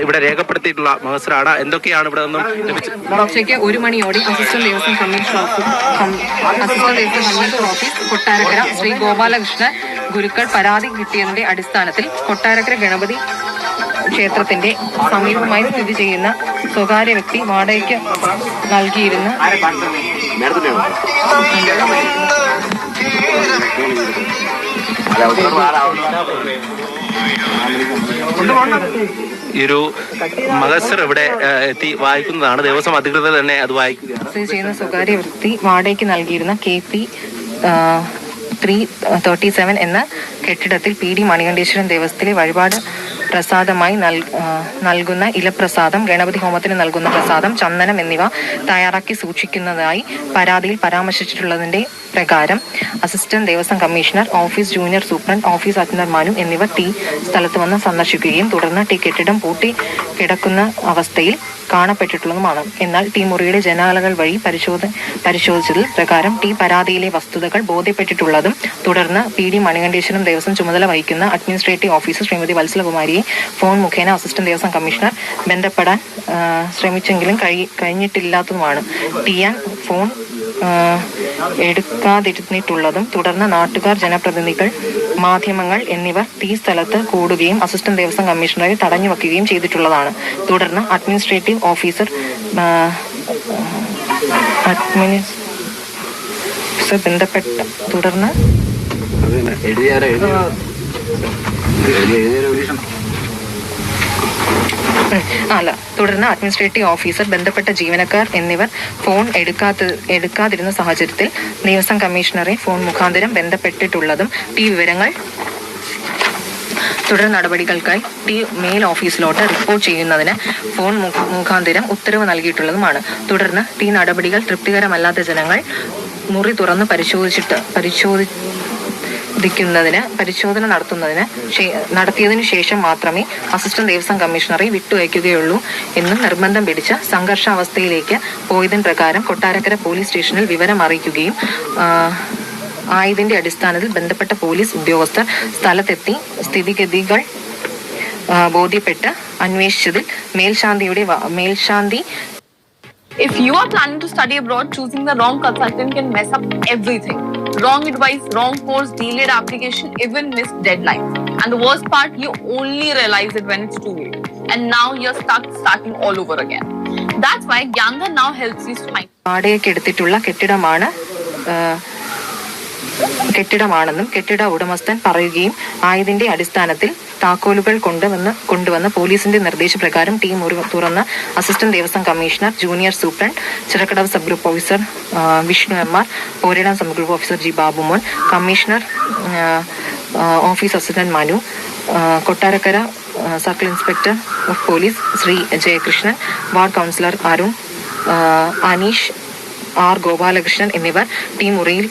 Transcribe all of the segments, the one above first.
ഇവിടെ രേഖപ്പെടുത്തിയിട്ടുള്ള മഹസറാണ് എന്തൊക്കെയാണ് ഇവിടെ നിന്നും ഉച്ചയ്ക്ക് ഒരു മണിയോടെ assistant Devaswom commissioner office assistant Devaswom commissioner office Kottarakkara Sri Gopalakrishna Gurukkal പരാതി കിട്ടിയതിന്റെ അടിസ്ഥാനത്തിൽ കൊട്ടാരക്കര ഗണപതി ക്ഷേത്രത്തിന്റെ സമീപമായി സ്ഥിതി ചെയ്യുന്ന സ്വകാര്യ വ്യക്തി വാടകയ്ക്ക് നൽകിയിരുന്ന ഒരു മഹസർ ഇവിടെ എത്തി വായിക്കുന്നതാണ്. ദേവസ്വം അധികൃതർ തന്നെ അത് വായിക്കുകയാണ്. ചെയ്യുന്ന സ്വകാര്യ വൃത്തി വാടകയ്ക്ക് നൽകിയിരുന്ന K P three thirty seven എന്ന കെട്ടിടത്തിൽ പി ഡി മണികണ്ഠേശ്വരൻ ദേവസ്വത്തിലെ വഴിപാട് പ്രസാദമായി നൽകുന്ന ഇലപ്രസാദം ഗണപതി ഹോമത്തിന് നൽകുന്ന പ്രസാദം ചന്ദനം എന്നിവ തയ്യാറാക്കി സൂക്ഷിക്കുന്നതായി പരാതിയിൽ പരാമർശിച്ചിട്ടുള്ളതിന്റെ പ്രകാരം assistant Devaswom commissioner office junior superintendent office അറ്റൻഡർമാരും എന്നിവ ടി സ്ഥലത്ത് വന്ന് സന്ദർശിക്കുകയും തുടർന്ന് ടീ കെട്ടിടം പൂട്ടി കിടക്കുന്ന അവസ്ഥയിൽ കാണപ്പെട്ടിട്ടുള്ളതുമാണ് എന്നാൽ ടി മുറിയുടെ ജനാലകൾ വഴി പരിശോധ പരിശോധിച്ചതിൽ പ്രകാരം ടി പരാതിയിലെ വസ്തുതകൾ ബോധ്യപ്പെട്ടിട്ടുള്ളതും തുടർന്ന് പി ഡി മണികണ്ഠേശ്വരം ദേവസ്വം ചുമതല വഹിക്കുന്ന അഡ്മിനിസ്ട്രേറ്റീവ് ഓഫീസർ ശ്രീമതി വത്സലകുമാരിയെ ഫോൺ മുഖേന അസിസ്റ്റന്റ് ദേവസ്വം കമ്മീഷണർ ബന്ധപ്പെടാൻ ശ്രമിച്ചെങ്കിലും കഴി കഴിഞ്ഞിട്ടില്ലാത്തതുമാണ്. ടിയാൻ ഫോൺ എടുക്കാതിരുന്നിട്ടുള്ളതും തുടർന്ന് നാട്ടുകാർ ജനപ്രതിനിധികൾ മാധ്യമങ്ങൾ എന്നിവർ തീ സ്ഥലത്ത് കൂടുകയും അസിസ്റ്റന്റ് ദേവസ്വം കമ്മീഷണറെ തടഞ്ഞു വയ്ക്കുകയും ചെയ്തിട്ടുള്ളതാണ്. തുടർന്ന് അഡ്മിനിസ്ട്രേറ്റീവ് ഓഫീസർ ബന്ധപ്പെട്ട തുടർന്ന്. അല്ല തുടർന്ന് അഡ്മിനിസ്ട്രേറ്റീവ് ഓഫീസർ ബന്ധപ്പെട്ട ജീവനക്കാർ എന്നിവർ ഫോൺ എടുക്കാത്ത എടുക്കാതിരുന്ന സാഹചര്യത്തിൽ ദേവസ്വം കമ്മീഷണറെ ഫോൺ മുഖാന്തരം ബന്ധപ്പെട്ടിട്ടുള്ളതും ഈ വിവരങ്ങൾ തുടർ നടപടികൾക്കായി ടി മെയിൽ ഓഫീസിലോട്ട് റിപ്പോർട്ട് ചെയ്യുന്നതിന് ഫോൺ മുഖാന്തരം ഉത്തരവ് നൽകിയിട്ടുള്ളതുമാണ്. തുടർന്ന് ടി നടപടികൾ തൃപ്തികരമല്ലാത്ത ജനങ്ങൾ മുറി തുറന്ന് പരിശോധിച്ചിട്ട് പരിശോധി ക്കുന്നതിന് പരിശോധന നടത്തുന്നതിന് നടത്തിയതിനു ശേഷം മാത്രമേ അസിസ്റ്റന്റ് ദേവസ്വം കമ്മീഷണറെ വിട്ടുവയ്ക്കുകയുള്ളൂ എന്നും നിർബന്ധം പിടിച്ച സംഘർഷാവസ്ഥയിലേക്ക് പോയതിന് പ്രകാരം കൊട്ടാരക്കര പോലീസ് സ്റ്റേഷനിൽ വിവരം അറിയിക്കുകയും ആയതിന്റെ അടിസ്ഥാനത്തിൽ ബന്ധപ്പെട്ട പോലീസ് ഉദ്യോഗസ്ഥർ സ്ഥലത്തെത്തി സ്ഥിതിഗതികൾ ബോധ്യപ്പെട്ട് അന്വേഷിച്ചതിൽ മേൽശാന്തിയുടെ മേൽശാന്തി If you are planning to study abroad, choosing the wrong consultant can mess up everything. Wrong advice, wrong course, delayed application, even missed deadline. And the worst part, you only realize it when it's too late. And now you're stuck starting all over again. That's why Gyanda now helps you find വാടകയ്ക്ക് എടുത്തിട്ടുള്ള കെട്ടിടമാണ് ആ, കെട്ടിടമാണെന്നും കെട്ടിട ഉടമസ്ഥൻ പറയുകയും ആയതിന്റെ അടിസ്ഥാനത്തിൽ താക്കോലുകൾ കൊണ്ടുവന്ന് കൊണ്ടുവന്ന് പോലീസിന്റെ നിർദ്ദേശപ്രകാരം ടീം ഒരു തുറന്ന് assistant Devaswom commissioner junior superintendent Chirakkadavu sub group officer Vishnu M R Poradam sub group officer G Babumon commissioner office assistant Manu Kottarakkara circle inspector of police Sri Jayakrishnan ward councillor Arun Aneesh R Gopalakrishnan എന്നിവർ ടീ മുറിയിൽ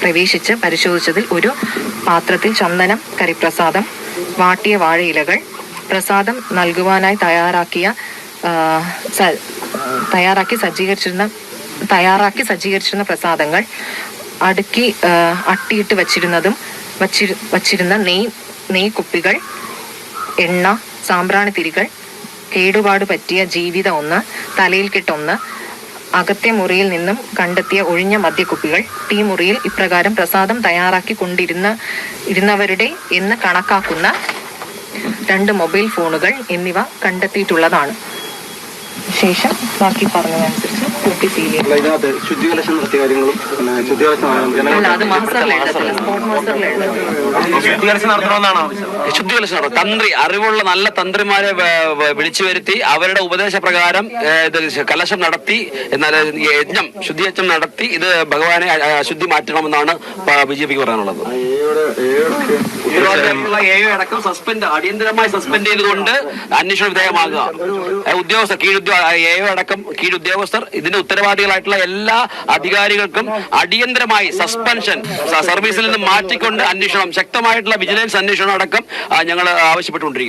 പ്രവേശിച്ച് പരിശോധിച്ചതിൽ ഒരു പാത്രത്തിൽ ചന്ദനം കരിപ്രസാദം വാട്ടിയ വാഴയിലകൾ പ്രസാദം നൽകുവാനായി തയ്യാറാക്കിയ തയ്യാറാക്കി സജ്ജീകരിച്ചിരുന്ന തയ്യാറാക്കി സജ്ജീകരിച്ചിരുന്ന പ്രസാദങ്ങൾ അടുക്കി അട്ടിയിട്ട് വച്ചിരുന്നതും വച്ചിരു വച്ചിരുന്ന നെയ് നെയ് കുപ്പികൾ എണ്ണ സാമ്പ്രാണി തിരികൾ കേടുപാട് പറ്റിയ ജീവിത ഒന്ന് തലയിൽ കെട്ടൊന്ന് അകത്തെ മുറിയിൽ നിന്നും കണ്ടെത്തിയ ഒഴിഞ്ഞ മദ്യക്കുപ്പികൾ ടീ മുറിയിൽ ഇപ്രകാരം പ്രസാദം തയ്യാറാക്കി കൊണ്ടിരുന്ന ഇരുന്നവരുടെ എന്ന് കണക്കാക്കുന്ന രണ്ട് മൊബൈൽ ഫോണുകൾ എന്നിവ കണ്ടെത്തിയിട്ടുള്ളതാണ്. ശേഷം ബാക്കി പറഞ്ഞതനുസരിച്ച് കൂട്ടി സീൽ ചെയ്യും അല്ല, ഇതിനകത്ത് ശുദ്ധീകരണം നടത്തിയ കാര്യങ്ങളും ശുദ്ധികലശം നടത്തും തന്ത്രി അറിവുള്ള നല്ല തന്ത്രിമാരെ വിളിച്ചു വരുത്തി അവരുടെ ഉപദേശപ്രകാരം ഇത് കലശം നടത്തി എന്നാൽ യജ്ഞം ശുദ്ധിയജ്ഞം നടത്തി ഇത് ഭഗവാനെ അശുദ്ധി മാറ്റണമെന്നാണ് ബി ജെ പിക്ക് പറയാനുള്ളത്. അടക്കം സസ്പെൻഡ് അടിയന്തരമായി സസ്പെൻഡ് ചെയ്തുകൊണ്ട് അന്വേഷണ വിധേയമാകുക. ഉദ്യോഗസ്ഥർ കീഴുദ്യോ അടക്കം കീഴുദ്യോഗസ്ഥർ ഇതിന്റെ ഉത്തരവാദികളായിട്ടുള്ള എല്ലാ അധികാരികൾക്കും അടിയന്തരമായി സസ്പെൻഷൻ സർവീസിൽ നിന്ന് മാറ്റിക്കൊണ്ട് അന്വേഷണം ശക്തമായിട്ടുള്ള വിജിലൻസ് അന്വേഷണം അടക്കം ഞങ്ങൾ ആവശ്യപ്പെട്ടുകൊണ്ടിരിക്കുകയാണ്.